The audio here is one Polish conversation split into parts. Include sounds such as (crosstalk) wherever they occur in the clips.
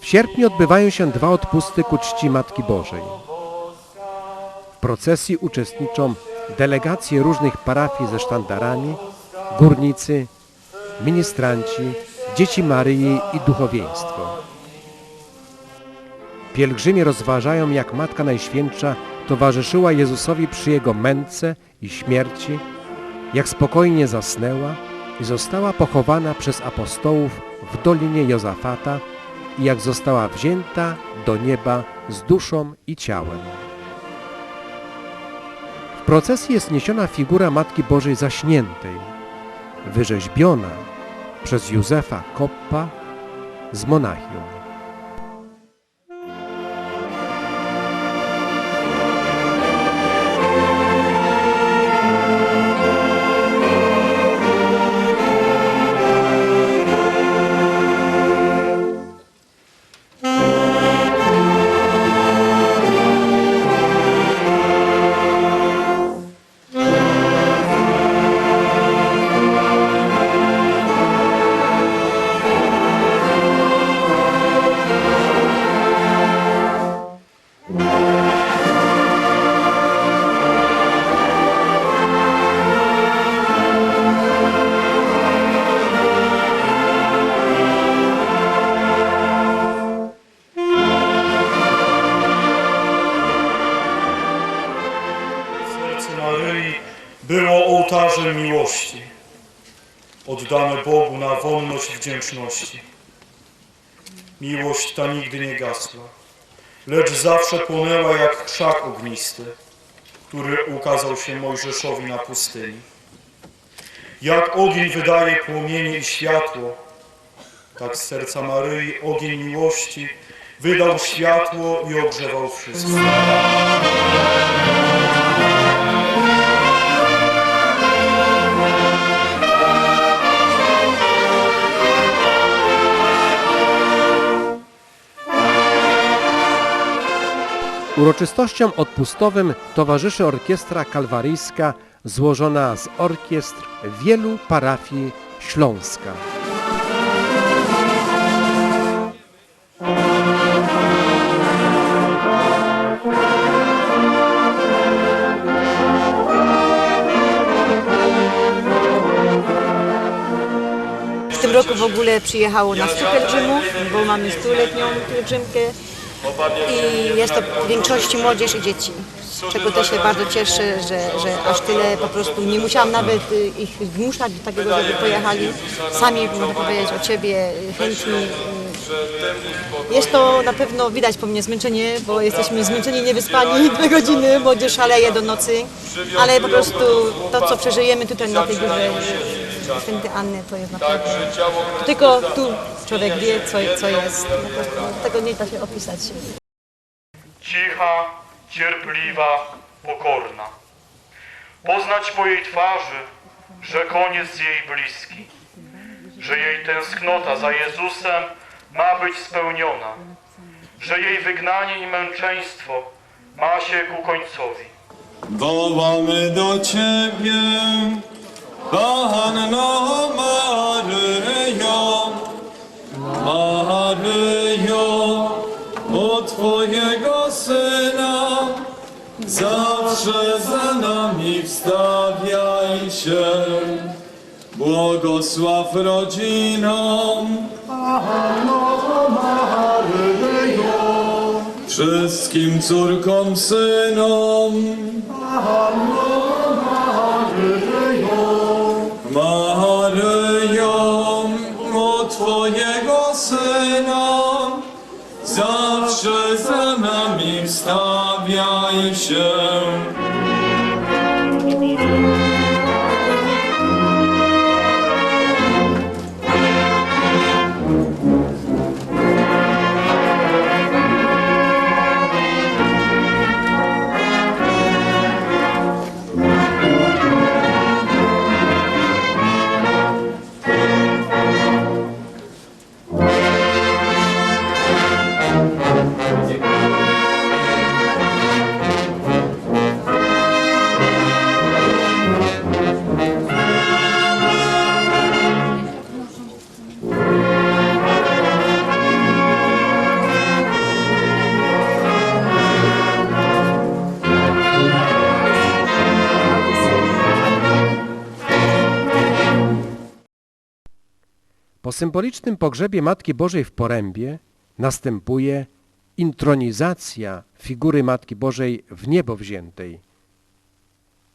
W sierpniu odbywają się dwa odpusty ku czci Matki Bożej. W procesji uczestniczą delegacje różnych parafii ze sztandarami, górnicy, ministranci, dzieci Maryi i duchowieństwo. Pielgrzymie rozważają, jak Matka Najświętsza towarzyszyła Jezusowi przy Jego męce i śmierci, jak spokojnie zasnęła i została pochowana przez apostołów w Dolinie Jozafata i jak została wzięta do nieba z duszą i ciałem. W procesji jest niesiona figura Matki Bożej Zaśniętej, wyrzeźbiona przez Józefa Koppa z Monachium. Ołtarzem miłości, oddane Bogu na wolność wdzięczności. Miłość ta nigdy nie gasła, lecz zawsze płonęła jak krzak ognisty, który ukazał się Mojżeszowi na pustyni. Jak ogień wydaje płomienie i światło, tak z serca Maryi ogień miłości wydał światło i ogrzewał wszystko. Uroczystościom odpustowym towarzyszy orkiestra kalwaryjska złożona z orkiestr wielu parafii Śląska. W tym roku w ogóle przyjechało nas 100 pielgrzymów, bo mamy stuletnią pielgrzymkę i jest to w większości młodzież i dzieci. Z czego też się bardzo cieszę, że, że aż tyle po prostu nie musiałam nawet y, ich zmuszać do takiego, żeby pojechali. Sami, można powiedzieć, o ciebie y, chętni. y. Jest to na pewno widać po mnie zmęczenie, bo jesteśmy zmęczeni, niewyspani, (laughs) dwie godziny, młodzież szaleje do nocy, ale po prostu to, co przeżyjemy tutaj na tej górze Święty Anny, to jest naprawdę... Tylko tu człowiek wie, co, co jest. Prostu tego nie da się opisać. cicha, cierpliwa, pokorna. Poznać po jej twarzy, że koniec jej bliski, że jej tęsknota za Jezusem ma być spełniona, że jej wygnanie i męczeństwo ma się ku końcowi. Wołamy do Ciebie, Panno Maryjo, Twojego Syna, zawsze za nami wstawiaj się. Błogosław rodzinom, wszystkim córkom, synom, Maryjo, wstawiaj Po symbolicznym pogrzebie Matki Bożej w Porębie następuje intronizacja figury Matki Bożej w niebo wziętej.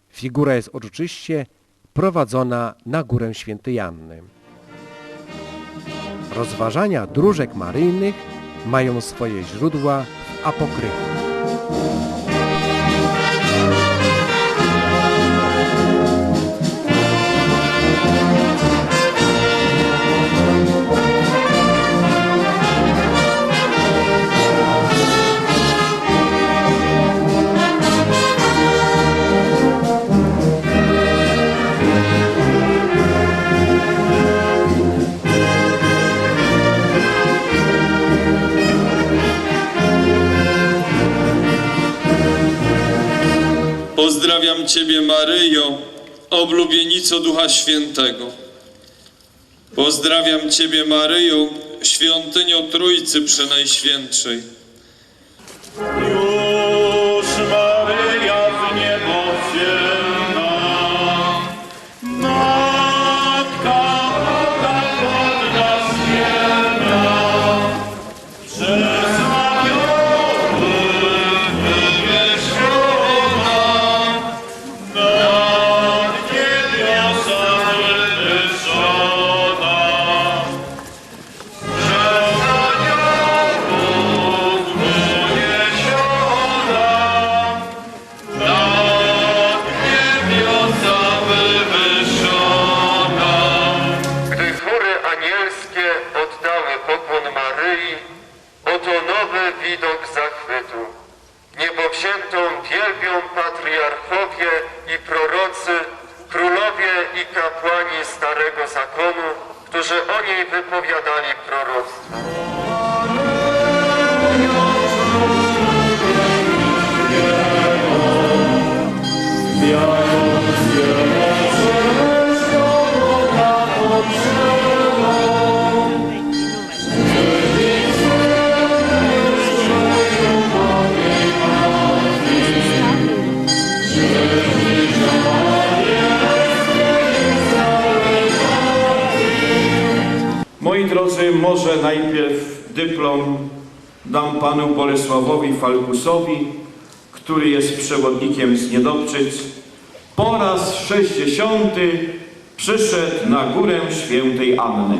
Figura jest uroczyście prowadzona na górę świętej Janny. Rozważania dróżek maryjnych mają swoje źródła w. Pozdrawiam Ciebie, Maryjo, oblubienico Ducha Świętego. Pozdrawiam Ciebie, Maryjo, świątynio Trójcy Przenajświętszej. Nowy widok zachwytu. Niebowziętą wielbią patriarchowie i prorocy, królowie i kapłani Starego Zakonu, którzy o niej wypowiadali proroctwo. Może najpierw dyplom dam panu Bolesławowi Falkusowi, który jest przewodnikiem z Niedobczyc. Po raz 60 przyszedł na górę świętej Anny.